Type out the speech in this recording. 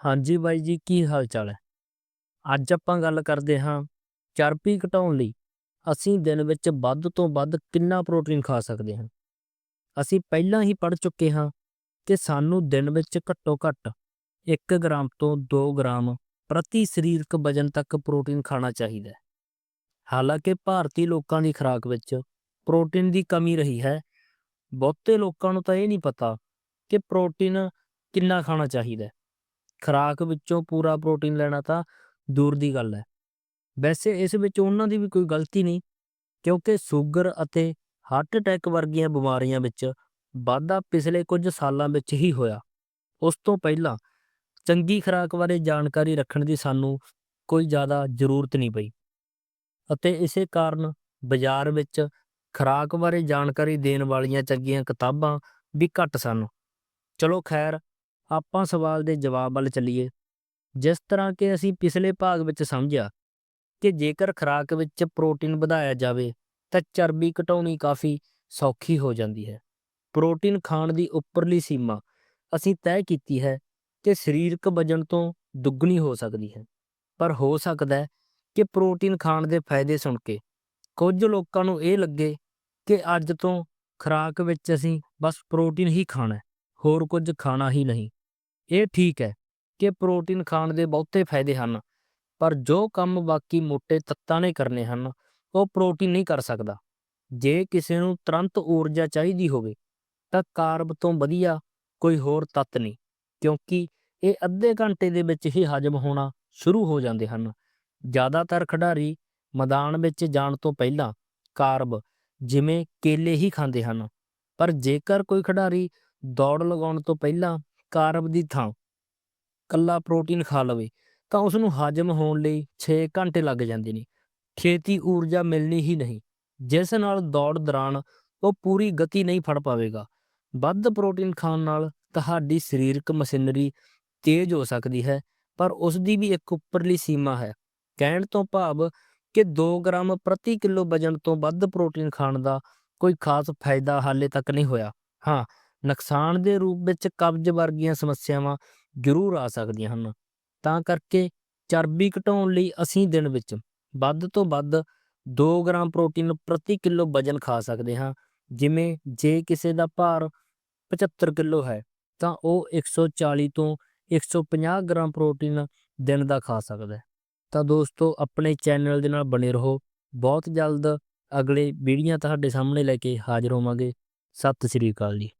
ਹਾਂਜੀ ਬਾਈ ਜੀ, ਕੀ ਹਾਲ ਚਾਲ ਹੈ? ਅੱਜ ਆਪਾਂ ਗੱਲ ਕਰਦੇ ਹਾਂ ਚਰਬੀ ਘਟਾਉਣ ਲਈ। ਅਸੀਂ ਦਿਨ ਵਿੱਚ ਵੱਧ ਤੋਂ ਵੱਧ ਕਿੰਨਾ ਪ੍ਰੋਟੀਨ ਖਾ ਸਕਦੇ ਹਾਂ? ਅਸੀਂ ਪਹਿਲਾਂ ਹੀ ਪੜ੍ਹ ਚੁੱਕੇ ਹਾਂ ਕਿ ਸਾਨੂੰ ਦਿਨ ਵਿੱਚ ਘੱਟੋ ਘੱਟ 1 ਗ੍ਰਾਮ ਤੋਂ 2 ਗ੍ਰਾਮ ਪ੍ਰਤੀ ਸਰੀਰਕ ਵਜਨ ਤੱਕ ਪ੍ਰੋਟੀਨ ਖਾਣਾ ਚਾਹੀਦਾ ਹੈ। ਹਾਲਾਂਕਿ ਭਾਰਤੀ ਲੋਕਾਂ ਦੀ ਖੁਰਾਕ ਵਿੱਚ ਪ੍ਰੋਟੀਨ ਦੀ ਕਮੀ ਰਹੀ ਹੈ। ਬਹੁਤੇ ਲੋਕਾਂ ਨੂੰ ਤਾਂ ਇਹ ਨਹੀਂ ਪਤਾ ਕਿ ਪ੍ਰੋਟੀਨ ਕਿੰਨਾ ਖਾਣਾ ਚਾਹੀਦਾ ਖੁਰਾਕ ਵਿੱਚੋਂ ਪੂਰਾ ਪ੍ਰੋਟੀਨ ਲੈਣਾ ਤਾਂ ਦੂਰ ਦੀ ਗੱਲ ਹੈ। ਵੈਸੇ ਇਸ ਵਿੱਚ ਉਹਨਾਂ ਦੀ ਵੀ ਕੋਈ ਗਲਤੀ ਨਹੀਂ, ਕਿਉਂਕਿ ਸ਼ੂਗਰ ਅਤੇ ਹਾਰਟ ਅਟੈਕ ਵਰਗੀਆਂ ਬਿਮਾਰੀਆਂ ਵਿੱਚ ਵਾਧਾ ਪਿਛਲੇ ਕੁਝ ਸਾਲਾਂ ਵਿੱਚ ਹੀ ਹੋਇਆ। ਉਸ ਤੋਂ ਪਹਿਲਾਂ ਚੰਗੀ ਖੁਰਾਕ ਬਾਰੇ ਜਾਣਕਾਰੀ ਰੱਖਣ ਦੀ ਸਾਨੂੰ ਕੋਈ ਜ਼ਿਆਦਾ ਜ਼ਰੂਰਤ ਨਹੀਂ ਪਈ। ਅਤੇ ਇਸੇ ਕਾਰਨ ਬਾਜ਼ਾਰ ਵਿੱਚ ਖੁਰਾਕ ਬਾਰੇ ਜਾਣਕਾਰੀ ਦੇਣ ਵਾਲੀਆਂ ਚੰਗੀਆਂ ਕਿਤਾਬਾਂ ਵੀ ਘੱਟ ਸਨ। ਚਲੋ ਖੈਰ ਆਪਾਂ ਸਵਾਲ ਦੇ ਜਵਾਬ ਵੱਲ ਚੱਲੀਏ। ਜਿਸ ਤਰ੍ਹਾਂ ਕਿ ਅਸੀਂ ਪਿਛਲੇ ਭਾਗ ਵਿੱਚ ਸਮਝਿਆ ਕਿ ਜੇਕਰ ਖੁਰਾਕ ਵਿੱਚ ਪ੍ਰੋਟੀਨ ਵਧਾਇਆ ਜਾਵੇ, ਤਾਂ ਚਰਬੀ ਘਟਾਉਣੀ ਕਾਫੀ ਸੌਖੀ ਹੋ ਜਾਂਦੀ ਹੈ। ਪ੍ਰੋਟੀਨ ਖਾਣ ਦੀ ਉੱਪਰਲੀ ਸੀਮਾ ਅਸੀਂ ਤੈਅ ਕੀਤੀ ਹੈ ਕਿ ਸਰੀਰਕ ਵਜਨ ਤੋਂ ਦੁੱਗਣੀ ਹੋ ਸਕਦੀ ਹੈ। ਪਰ ਹੋ ਸਕਦਾ ਹੈ ਕਿ ਪ੍ਰੋਟੀਨ ਖਾਣ ਦੇ ਫਾਇਦੇ ਸੁਣ ਕੇ ਕੁਝ ਲੋਕਾਂ ਨੂੰ ਇਹ ਲੱਗੇ ਕਿ ਅੱਜ ਤੋਂ ਖੁਰਾਕ ਵਿੱਚ ਅਸੀਂ ਬਸ ਪ੍ਰੋਟੀਨ ਹੀ ਖਾਣਾ ਹੈ, ਹੋਰ ਕੁਝ ਖਾਣਾ ਹੀ ਨਹੀਂ। ਇਹ ਠੀਕ ਹੈ ਕਿ ਪ੍ਰੋਟੀਨ ਖਾਣ ਦੇ ਬਹੁਤੇ ਫਾਇਦੇ ਹਨ, ਪਰ ਜੋ ਕੰਮ ਬਾਕੀ ਮੋਟੇ ਤੱਤਾਂ ਨੇ ਕਰਨੇ ਹਨ, ਉਹ ਪ੍ਰੋਟੀਨ ਨਹੀਂ ਕਰ ਸਕਦਾ। ਜੇ ਕਿਸੇ ਨੂੰ ਤੁਰੰਤ ਊਰਜਾ ਚਾਹੀਦੀ ਹੋਵੇ, ਤਾਂ ਕਾਰਬ ਤੋਂ ਵਧੀਆ ਕੋਈ ਹੋਰ ਤੱਤ ਨਹੀਂ, ਕਿਉਂਕਿ ਇਹ ਅੱਧੇ ਘੰਟੇ ਦੇ ਵਿੱਚ ਹੀ ਹਜਮ ਹੋਣਾ ਸ਼ੁਰੂ ਹੋ ਜਾਂਦੇ ਹਨ। ਜ਼ਿਆਦਾਤਰ ਖਿਡਾਰੀ ਮੈਦਾਨ ਵਿੱਚ ਜਾਣ ਤੋਂ ਪਹਿਲਾਂ ਕਾਰਬ ਜਿਵੇਂ ਕੇਲੇ ਹੀ ਖਾਂਦੇ ਹਨ, ਪਰ ਜੇਕਰ ਕੋਈ ਖਿਡਾਰੀ ਦੌੜ ਲਗਾਉਣ ਤੋਂ ਪਹਿਲਾਂ ਕਾਰਬ ਦੀ ਥਾਂ, ਕੱਲਾ ਪ੍ਰੋਟੀਨ ਖਾ ਲਵੇ, ਤਾਂ ਉਸ ਨੂੰ ਹਜਮ ਹੋਣ ਲਈ 6 ਘੰਟੇ ਲੱਗ ਜਾਂਦੇ ਨੇ। ਖੇਤੀ ਊਰਜਾ ਮਿਲਣੀ ਹੀ ਨਹੀਂ, ਜਿਸ ਨਾਲ ਦੌੜ ਦੌਰਾਨ ਉਹ ਪੂਰੀ ਗਤੀ ਨਹੀਂ ਫੜ ਪਾਵੇਗਾ। ਵੱਧ ਪ੍ਰੋਟੀਨ ਖਾਣ ਨਾਲ ਤੁਹਾਡੀ ਸਰੀਰਕ ਮਸ਼ੀਨਰੀ ਤੇਜ਼ ਹੋ ਸਕਦੀ ਹੈ, ਪਰ ਉਸ ਦੀ ਵੀ ਇੱਕ ਉੱਪਰਲੀ ਸੀਮਾ ਹੈ। ਕਹਿਣ ਤੋਂ ਭਾਵ ਕਿ 2 ਗ੍ਰਾਮ ਪ੍ਰਤੀ ਕਿਲੋ ਵਜਨ ਤੋਂ ਵੱਧ ਪ੍ਰੋਟੀਨ ਖਾਣ ਦਾ ਕੋਈ ਖਾਸ ਫਾਇਦਾ ਹਾਲੇ ਤੱਕ ਨਹੀਂ ਹੋਇਆ। ਹਾਂ ਨੁਕਸਾਨ ਦੇ ਰੂਪ ਵਿੱਚ ਕਬਜ਼ ਵਰਗੀਆਂ ਸਮੱਸਿਆਵਾਂ ਜ਼ਰੂਰ ਆ ਸਕਦੀਆਂ ਹਨ। ਤਾਂ ਕਰਕੇ ਚਰਬੀ ਘਟਾਉਣ ਲਈ ਅਸੀਂ ਦਿਨ ਵਿੱਚ ਵੱਧ ਤੋਂ ਵੱਧ 2 ਗ੍ਰਾਮ ਪ੍ਰੋਟੀਨ ਪ੍ਰਤੀ ਕਿਲੋ ਵਜਨ ਖਾ ਸਕਦੇ ਹਾਂ। ਜਿਵੇਂ ਜੇ ਕਿਸੇ ਦਾ ਭਾਰ 75 ਕਿਲੋ ਹੈ, ਤਾਂ ਉਹ 140 ਤੋਂ 150 ਗ੍ਰਾਮ ਪ੍ਰੋਟੀਨ ਦਿਨ ਦਾ ਖਾ ਸਕਦਾ ਹੈ। ਤਾਂ ਦੋਸਤੋ, ਆਪਣੇ ਚੈਨਲ ਦੇ ਨਾਲ ਬਣੇ ਰਹੋ। ਬਹੁਤ ਜਲਦ ਅਗਲੇ ਵੀਡੀਓ ਤੁਹਾਡੇ ਸਾਹਮਣੇ ਲੈ ਕੇ ਹਾਜ਼ਰ ਹੋਵਾਂਗੇ। ਸਤਿ ਸ੍ਰੀ ਅਕਾਲ ਜੀ।